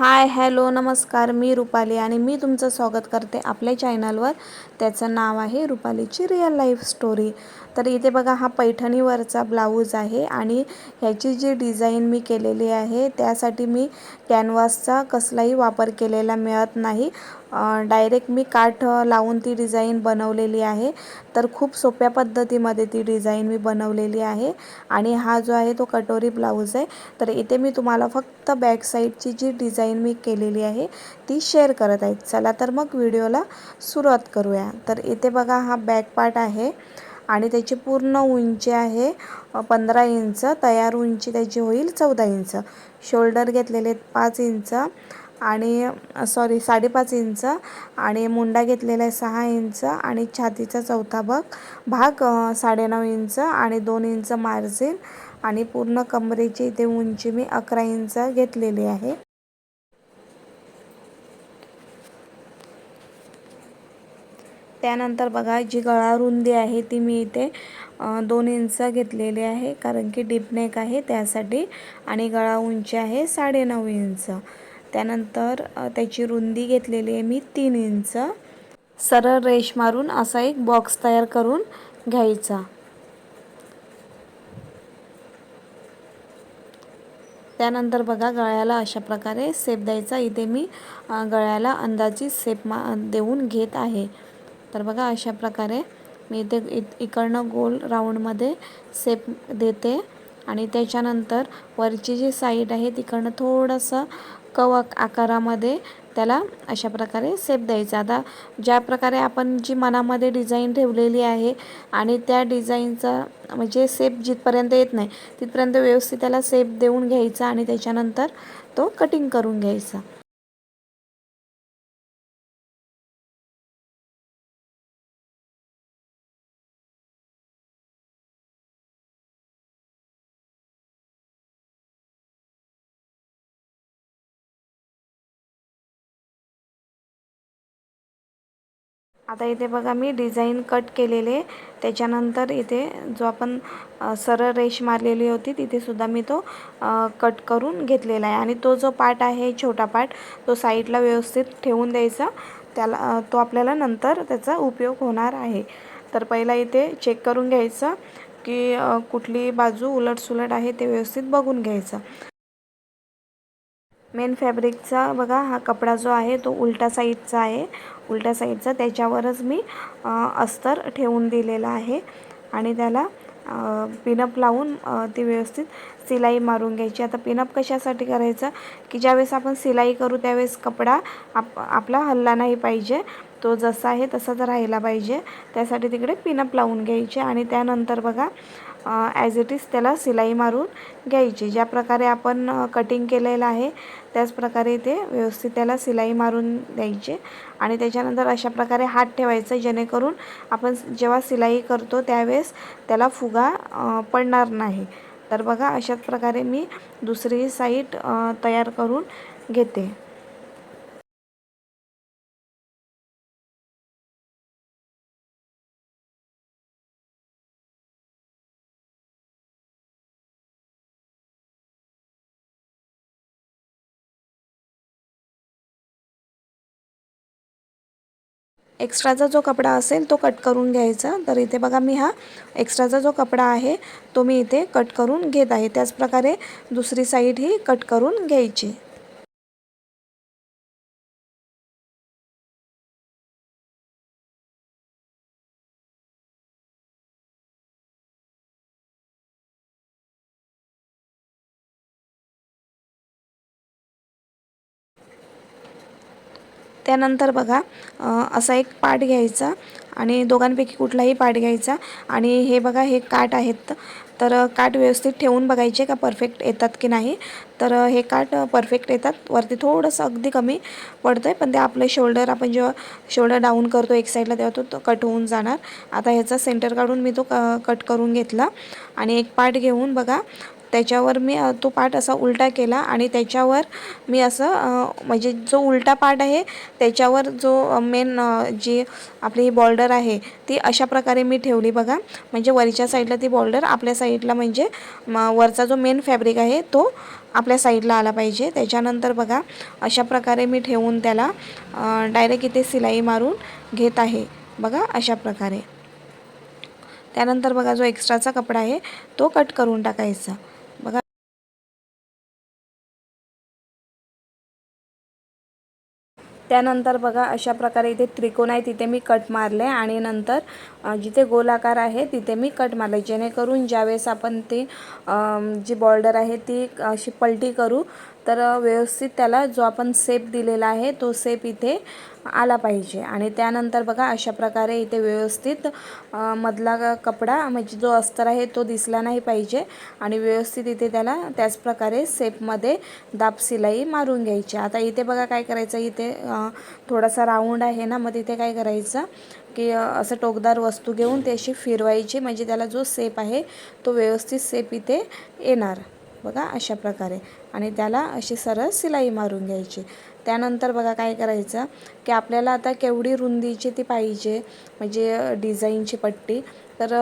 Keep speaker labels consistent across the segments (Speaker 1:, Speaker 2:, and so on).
Speaker 1: Hi hello नमस्कार मी रुपाली आणि मी तुमचं स्वागत करते आपल्या चॅनलवर. त्याचं नाव आहे रुपालीची रिअल लाईफ स्टोरी. तर इथे बघा हा पैठणीवरचा ब्लाऊज आहे आणि ह्याची जी डिझाईन मी केलेली आहे त्यासाठी मी कॅनव्हासचा कसलाही वापर केलेला मिळत नाही. डायरेक्ट मी काठ लावून ती डिझाईन बनवलेली आहे. तर खूप सोप्या पद्धतीमध्ये ती डिझाईन मी बनवलेली आहे आणि हा जो आहे तो कटोरी ब्लाऊज आहे. तर इथे मी तुम्हाला फक्त बॅक साईडची जी डिझाईन मी केलेली आहे ती शेअर करत आहे चला तर मग व्हिडिओला सुरुवात करूया. तर इथे बघा हा बॅक पार्ट आहे. आणि त्याची पूर्ण उंची आहे पंधरा इंच. तयार उंची त्याची होईल चौदा इंच. शोल्डर घेतलेले पाच इंच आणि सॉरी साडेपाच इंच आणि मुंडा घेतलेला आहे सहा इंच आणि छातीचा चौथा भाग. भाग साडेनऊ इंच आणि दोन इंच मार्जिन आणि पूर्ण कमरेची इथे उंची मी अकरा इंच घेतलेली आहे. त्यानंतर बघा जी गळा रुंदी आहे ती मी इथे दोन इंच घेतलेली आहे कारण की डीपनेक आहे त्यासाठी आणि गळा उंची आहे साडेनऊ इंच. त्यानंतर त्याची रुंदी घेतलेली आहे मी तीन इंच. सरळ रेश मारून असा एक बॉक्स तयार करून घ्यायचा. त्यानंतर बघा गळ्याला अशा प्रकारे सेप द्यायचा. इथे मी गळ्याला अंदाजी सेप मा देऊन घेत आहे. तर बघा अशा प्रकारे मी इथे इकडनं गोल राऊंडमध्ये सेप देते. आणि त्याच्यानंतर वरची जी साईड आहे तिकडनं थोडंसं कव आकारामध्ये त्याला अशा प्रकारे सेप द्यायचा. आता ज्या प्रकारे आपण जी मनामध्ये डिझाईन ठेवलेली आहे आणि त्या डिझाईनचा म्हणजे सेप जिथपर्यंत येत नाही तिथपर्यंत व्यवस्थित त्याला सेप देऊन घ्यायचा आणि त्याच्यानंतर तो कटिंग करून घ्यायचा. आता इथे बघा मी डिझाईन कट केलेले. त्याच्यानंतर इथे जो आपण सरळ रेष मारलेली होती तिथेसुद्धा मी तो कट करून घेतलेला आहे. आणि तो जो पार्ट आहे छोटा पार्ट तो साईडला व्यवस्थित ठेवून द्यायचा. त्याला तो आपल्याला नंतर त्याचा उपयोग होणार आहे. तर पहिला इथे चेक करून घ्यायचं की कुठली बाजू उलटसुलट आहे ते व्यवस्थित बघून घ्यायचं. मेन फॅब्रिकचा बघा हा कपडा जो आहे तो उलटा साईडचा आहे. उलट्या साईडचा त्याच्यावरच मी अस्तर ठेवून दिलेलं आहे. आणि त्याला पिनअप लावून ती व्यवस्थित सिलाई मारून घ्यायची. आता पिनअप कशासाठी करायचं? की ज्यावेळेस आपण सिलाई करू त्यावेळेस कपडा आप आपला हल्ला नाही पाहिजे. तो जसा आहे तसाच राहिला पाहिजे. त्यासाठी तिकडे पिनअप लावून घ्यायचे. आणि त्यानंतर बघा ॲज इट इज त्याला सिलाई मारून घ्यायची. ज्या प्रकारे आपण कटिंग केलेलं आहे त्याच प्रकारे ते व्यवस्थित त्याला सिलाई मारून द्यायचे. आणि त्याच्यानंतर अशा प्रकारे हात ठेवायचं जेणेकरून आपण जेव्हा सिलाई करतो त्यावेळेस त्याला फुगा पडणार नाही. तर बघा अशाच प्रकारे मी दुसरी साईट तयार करून घेते. एक्स्ट्राचा जो कपडा असेल तो कट करून घ्यायचा. तर इथे बघा मी हा एक्स्ट्राचा जो कपडा आहे तो मी इथे कट करून घेत आहे. त्याचप्रकारे दुसरी साईड ही कट करून घ्यायची. त्यानंतर बघा असा एक पाठ घ्यायचा आणि दोघांपैकी कुठलाही पाठ घ्यायचा. आणि हे बघा हे काट आहेत. तर काट व्यवस्थित ठेवून बघायचे का परफेक्ट येतात की नाही? तर हे काट परफेक्ट येतात. वरती थोडंसं अगदी कमी पडतं आहे पण ते आपलं शोल्डर आपण जेव्हा शोल्डर डाऊन करतो एक साईडला तेव्हा तो कट होऊन जाणार. आता ह्याचा सेंटर काढून मी तो क कट करून घेतला. आणि एक पार्ट घेऊन बघा त्याच्यावर मी तो पार्ट असा उलटा केला आणि त्याच्यावर मी असं म्हणजे जो उलटा पार्ट आहे त्याच्यावर जो मेन जी आपली ही बॉर्डर आहे ती अशा प्रकारे मी ठेवली बघा. म्हणजे वरच्या साईडला ती बॉर्डर आपल्या साईडला म्हणजे वरचा जो मेन फॅब्रिक आहे तो आपल्या साईडला आला पाहिजे. त्याच्यानंतर बघा अशा प्रकारे मी ठेवून त्याला डायरेक्ट इथे सिलाई मारून घेत आहे. बघा अशा प्रकारे. त्यानंतर बघा जो एक्स्ट्राचा कपडा आहे तो कट करून टाकायचा. त्यानंतर बघा अशा प्रकारे इथे त्रिकोण आहे तिथे मी कट मारले आणि नंतर जिथे गोलाकार आहे तिथे मी कट मारले जेणेकरून ज्यावेळेस आपण ते जी बॉर्डर आहे ती अशी पलटी करू तर व्यवस्थित त्याला जो आपण सेप दिलेला आहे तो सेप इथे आला पाहिजे. आणि त्यानंतर बघा अशा प्रकारे इथे व्यवस्थित मधला कपडा म्हणजे जो अस्तर आहे तो दिसला नाही पाहिजे. आणि व्यवस्थित इथे त्याला त्याच प्रकारे सेपमध्ये दाब सिलाई मारून घ्यायची. आता इथे बघा काय करायचं इथे थोडासा राऊंड आहे ना मग तिथे काय करायचं की असं टोकदार वस्तू घेऊन ते अशी फिरवायची. म्हणजे त्याला जो सेप आहे तो व्यवस्थित सेप इथे येणार. बघा अशा प्रकारे. आणि त्याला अशी सरळ सिलाई मारून घ्यायची. त्यानंतर बघा काय करायचं की आपल्याला आता केवढी रुंदीची ती पाहिजे म्हणजे डिझाईनची पट्टी तर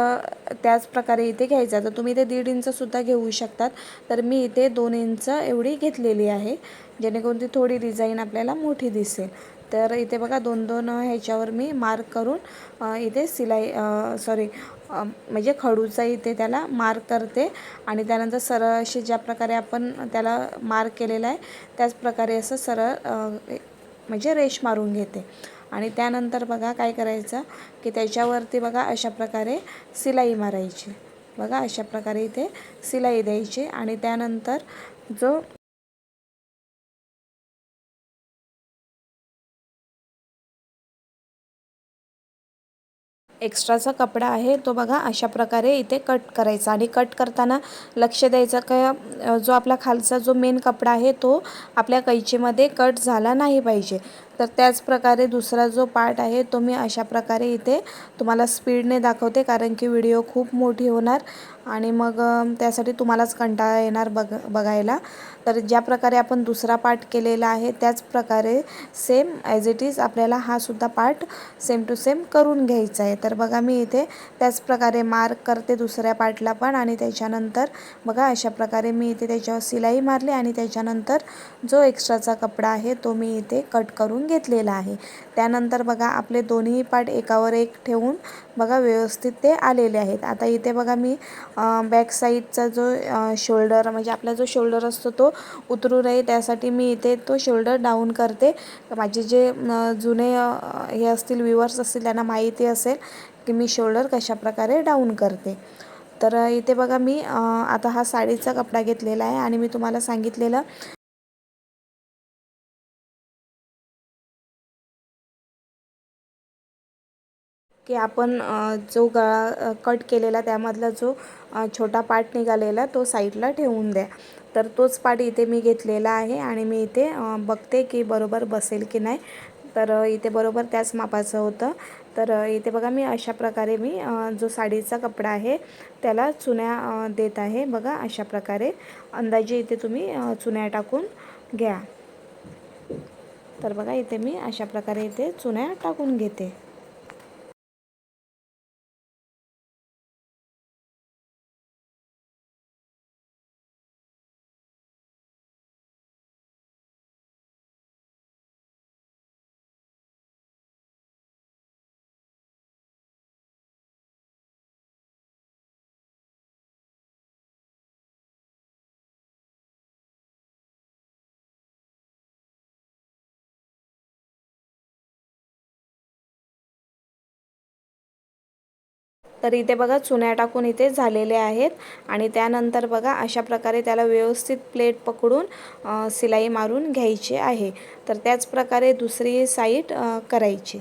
Speaker 1: त्याच प्रकारे इथे घ्यायचं. तर तुम्ही इथे दीड इंचसुद्धा घेऊ शकतात. तर मी इथे दोन इंच एवढी घेतलेली आहे जेणेकरून ती थोडी डिझाईन आपल्याला मोठी दिसेल. तर इथे बघा दोन दोन ह्याच्यावर मी मार्क करून इथे सिलाई सॉरी म्हणजे खडूचा इथे त्याला मार्क करते. आणि त्यानंतर सरळ अशी ज्या प्रकारे आपण त्याला मार्क केलेला आहे त्याच प्रकारे असं सरळ म्हणजे रेश मारून घेते. आणि त्यानंतर बघा काय करायचं की त्याच्यावरती बघा अशा प्रकारे सिलाई मारायची. बघा अशा प्रकारे इथे सिलाई द्यायची. आणि त्यानंतर जो एक्स्ट्राचा कपडा आहे तो बघा अशा प्रकारे इथे कट करायचा. आणि कट करताना लक्ष द्यायचं का जो आपला खालचा जो मेन कपडा आहे तो आपल्या कैचीमध्ये कट झाला नाही पाहिजे. तर त्याच प्रकारे दुसरा जो पार्ट आहे तो मी अशा प्रकारे इथे तुम्हाला स्पीडने दाखवते कारण की व्हिडिओ खूप मोठी होणार आणि मग त्यासाठी तुम्हालाच कंटाळा येणार बघ बघायला. तर ज्या प्रकारे आपण दुसरा पार्ट केलेला आहे त्याच प्रकारे सेम ॲज इट इज आपल्याला हा सुद्धा पार्ट सेम टू सेम करून घ्यायचा आहे. तर बघा मी इथे त्याच प्रकारे मार्क करते दुसऱ्या पार्टला पण आणि त्याच्यानंतर बघा अशा प्रकारे मी इथे त्याच्यावर सिलाई मारली आणि त्याच्यानंतर जो एक्स्ट्राचा कपडा आहे तो मी इथे कट करून घेतलेला आहे. त्यानंतर बघा आपले दोन्ही पार्ट एकावर एक ठेवून बघा व्यवस्थित ते आलेले आहेत. आता इथे बघा मी बॅक साईडचा जो शोल्डर म्हणजे आपला जो शोल्डर असतो तो उतरू नये. त्यासाठी मी इथे तो शोल्डर डाऊन करते. माझे जे जुने हे असतील व्ह्युअर्स असतील त्यांना माहिती असेल की मी शोल्डर कशाप्रकारे डाऊन करते. तर इथे बघा मी आता हा साडीचा कपडा घेतलेला आहे आणि मी तुम्हाला सांगितलेलं की आपण जो गळा कट केलेला त्यामधला जो छोटा पार्ट निघालेला तो साईडला ठेवून द्या. तर तोच पार्ट इथे मी घेतलेला आहे आणि मी इथे बघते की बरोबर बसेल की नाही. तर इथे बरोबर त्याच मापाचं होतं. तर इथे बघा मी अशा प्रकारे मी जो साडीचा कपडा आहे त्याला चुन्या देत आहे. बघा अशा प्रकारे अंदाजे इथे तुम्ही चुन्या टाकून घ्या. तर बघा इथे मी अशा प्रकारे इथे चुन्या टाकून घेते. तर इथे बघा चुन्या टाकून इथे झालेले आहेत. आणि त्यानंतर बघा अशा प्रकारे त्याला व्यवस्थित प्लेट पकडून सिलाई मारून घ्यायची आहे. तर त्याच प्रकारे दुसरी साईड करायची.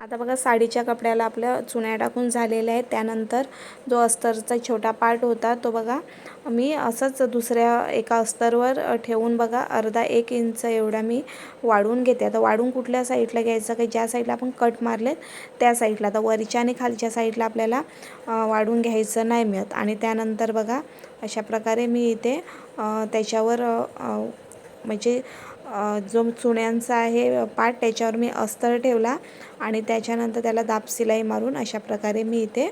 Speaker 1: आता बघा साडीच्या कपड्याला आपल्या चुन्या टाकून झालेल्या आहेत. त्यानंतर जो अस्तरचा छोटा पार्ट होता तो बघा मी असंच दुसऱ्या एका अस्तरवर ठेवून बघा अर्धा एक इंच एवढा मी वाढवून घेते. आता वाढून कुठल्या साईडला घ्यायचं? काही ज्या साईडला आपण कट मारलेत त्या साईडला. आता वरच्या आणि खालच्या साईडला आपल्याला वाढून घ्यायचं नाही मिळत. आणि त्यानंतर बघा अशा प्रकारे मी इथे त्याच्यावर म्हणजे जो चुण्यांचा आहे पाट त्याच्यावर मी अस्तर ठेवला आणि त्याच्यानंतर त्याला दाब सिलाई मारून अशा प्रकारे मी इथे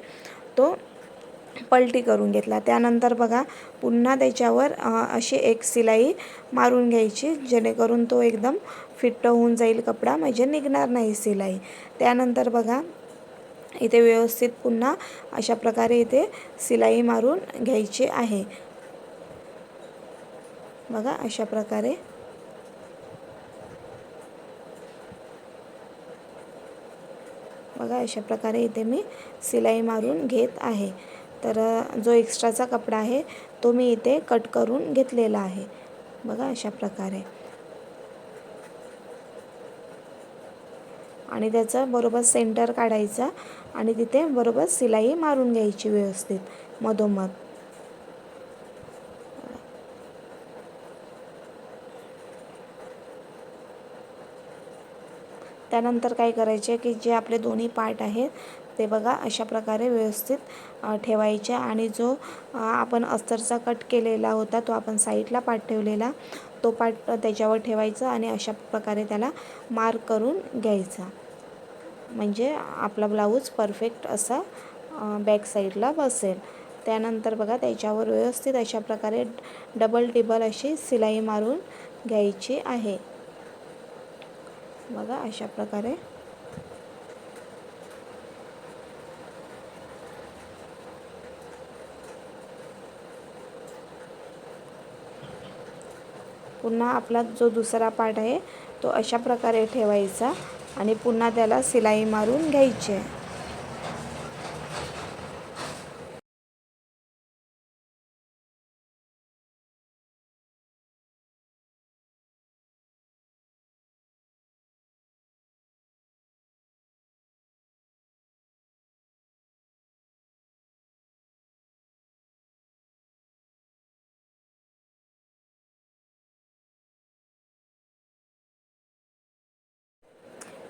Speaker 1: तो पलटी करून घेतला. त्यानंतर बघा पुन्हा त्याच्यावर अशी एक सिलाई मारून घ्यायची जेणेकरून तो एकदम फिट्ट होऊन जाईल कपडा म्हणजे निघणार नाही सिलाई. त्यानंतर बघा इथे व्यवस्थित पुन्हा अशा प्रकारे इथे सिलाई मारून घ्यायची आहे. बघा अशा प्रकारे बघा अशा प्रकारे इथे मी सिलाई मारून घेत आहे. तर जो एक्स्ट्राचा कपडा आहे तो मी इथे कट करून घेतलेला आहे. बघा अशा प्रकारे. आणि त्याचं बरोबर सेंटर काढायचा आणि तिथे बरोबर सिलाई मारून घ्यायची व्यवस्थित मधोमध. त्यानंतर काय करायचे की जे आपले दोन्ही पार्ट आहेत ते बघा अशा प्रकारे व्यवस्थित ठेवायचे. आणि जो आपण अस्तरचा कट केलेला होता तो आपण साईडला पाठ ठेवलेला तो पाट त्याच्यावर ठेवायचा आणि अशा प्रकारे त्याला मार्क करून घ्यायचा. म्हणजे आपला ब्लाऊज परफेक्ट असा बॅक साईडला बसेल. त्यानंतर बघा त्याच्यावर व्यवस्थित अशा प्रकारे डबल टिबल अशी सिलाई मारून घ्यायची आहे. बघा अशा प्रकारे. पुन्हा आपला जो दुसरा पार्ट आहे तो अशा प्रकारे ठेवायचा आणि पुन्हा त्याला सिलाई मारून घ्यायची. आहे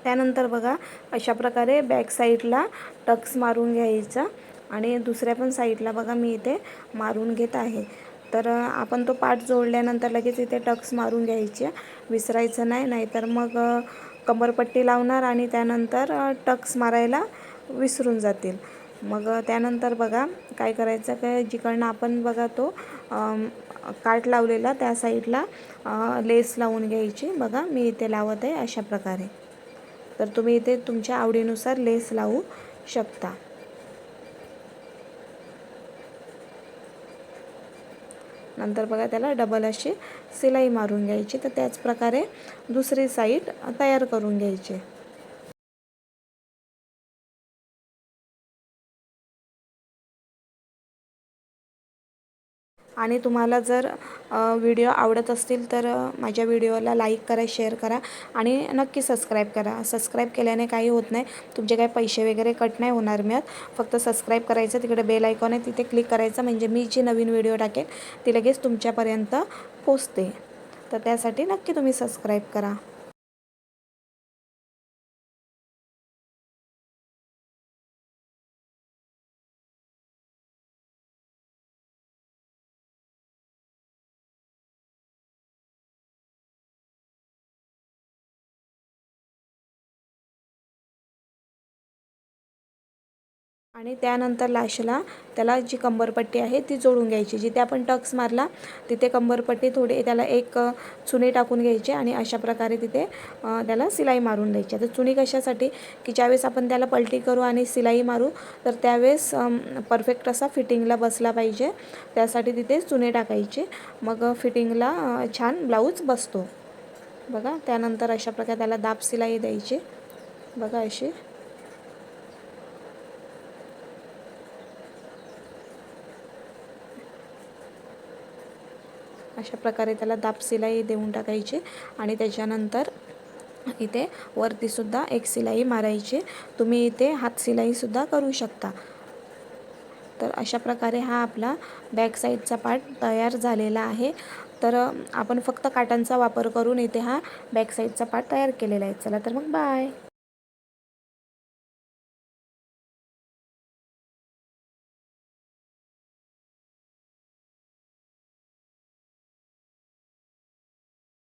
Speaker 1: त्यानंतर बघा अशा प्रकारे बॅक साईडला टक्स मारून घ्यायचा आणि दुसऱ्या पण साईडला बघा मी इथे मारून घेत आहे. तर आपण तो पाठ जोडल्यानंतर लगेच इथे टक्स मारून घ्यायचे. विसरायचं नाही नाहीतर मग कंबरपट्टी लावणार आणि त्यानंतर टक्स मारायला विसरून जातील. मग त्यानंतर बघा काय करायचं काय जिकडनं आपण बघा तो काट लावलेला त्या साईडला लेस लावून घ्यायची. बघा मी इथे लावत आहे अशा प्रकारे. तर तुम्ही इथे तुमच्या आवडीनुसार लेस लावू शकता. नंतर बघा त्याला डबल अशी सिलाई मारून घ्यायची. तर त्याच प्रकारे दुसरी साईड तयार करून घ्यायची. आणि तुम्हाला जर व्हिडिओ आवडत असतील तर माझ्या व्हिडिओला लाईक करा शेअर करा आणि नक्की सबस्क्राईब करा. सबस्क्राईब केल्याने काही होत नाही. तुमचे काही पैसे वगैरे कट नाही होणार मिळत. फक्त सबस्क्राईब करायचं तिकडे बेल आयकॉन आहे तिथे क्लिक करायचं. म्हणजे मी जी नवीन व्हिडिओ टाकेन ती लगेच तुमच्यापर्यंत पोचते. तर त्यासाठी नक्की तुम्ही सबस्क्राईब करा. आणि त्यानंतर लाशला त्याला जी कंबरपट्टी आहे ती जोडून घ्यायची. जिथे आपण टक्स मारला तिथे कंबरपट्टी थोडी त्याला एक चुनी टाकून घ्यायची आणि अशा प्रकारे तिथे त्याला सिलाई मारून द्यायची. आता चुनी कशासाठी? की ज्यावेळेस आपण त्याला पलटी करू आणि सिलाई मारू तर त्यावेळेस परफेक्ट असा फिटिंगला बसला पाहिजे. त्यासाठी तिथे चुने टाकायचे. मग फिटिंगला छान ब्लाऊज बसतो. बघा त्यानंतर अशा प्रकारे त्याला दाब सिलाई द्यायची. बघा अशी. अशा प्रकारे त्याला दाब सिलाई देऊन टाकायची आणि त्याच्यानंतर इथे वरतीसुद्धा एक शिलाई मारायची. तुम्ही इथे हात सिलाईसुद्धा करू शकता. तर अशा प्रकारे हा आपला बॅक साईडचा पार्ट तयार झालेला आहे. तर आपण फक्त काटांचा वापर करून इथे हा बॅक साईडचा पार्ट तयार केलेला आहे. चला तर मग बाय.